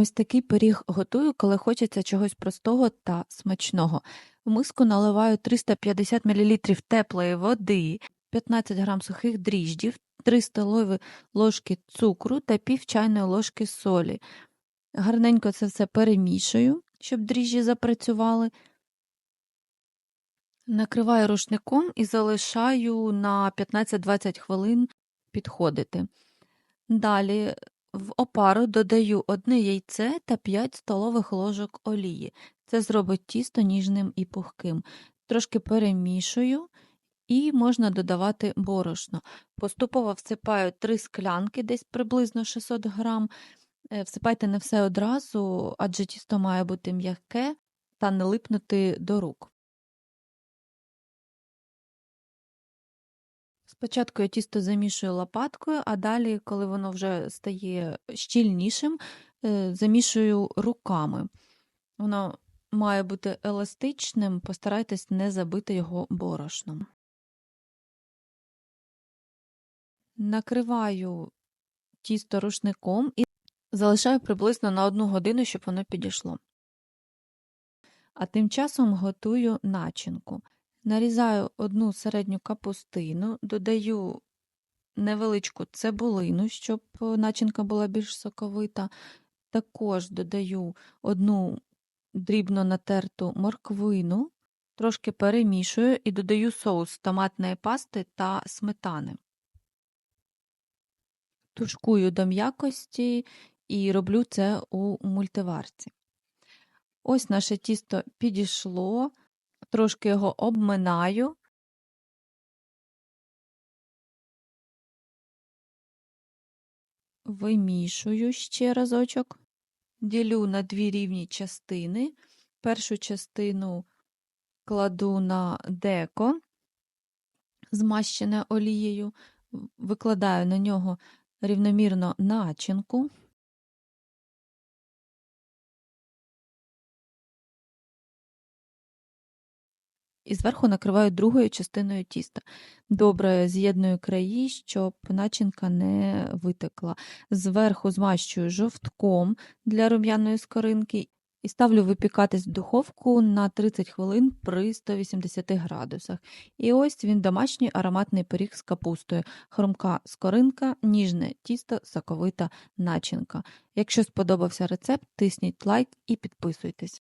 Ось такий пиріг готую, коли хочеться чогось простого та смачного. В миску наливаю 350 мл теплої води, 15 г сухих дріждів, 3 столові ложки цукру та пів чайної ложки солі. Гарненько це все перемішую, щоб дріжджі запрацювали. Накриваю рушником і залишаю на 15-20 хвилин підходити. Далі в опару додаю одне яйце та 5 столових ложок олії. Це зробить тісто ніжним і пухким. Трошки перемішую і можна додавати борошно. Поступово всипаю 3 склянки, десь приблизно 600 грам. Е, Всипайте не все одразу, адже тісто має бути м'яке та не липнути до рук. Спочатку я тісто замішую лопаткою, а далі, коли воно вже стає щільнішим, е, замішую руками. Воно має бути еластичним, постарайтесь не забити його борошном. Накриваю тісто рушником і залишаю приблизно на одну годину, щоб воно підійшло. А тим часом готую начинку. Нарізаю одну середню капустину, додаю невеличку цибулину, щоб начинка була більш соковита. Також додаю одну дрібно натерту морквину, трошки перемішую і додаю соус томатної пасти та сметани. Тушкую до м'якості і роблю це у мультиварці. Ось наше тісто підійшло трошки його обминаю. Вимішую ще разочок, ділю на дві рівні частини. Першу частину кладу на деко, змащене олією, викладаю на нього рівномірно начинку. І зверху накриваю другою частиною тіста. Добре з'єдную краї, щоб начинка не витекла. Зверху змащую жовтком для рум'яної скоринки і ставлю випікатись в духовку на 30 хвилин при 180 градусах. І ось він домашній ароматний пиріг з капустою, хрумка скоринка, ніжне тісто, соковита начинка. Якщо сподобався рецепт, тисніть лайк і підписуйтесь.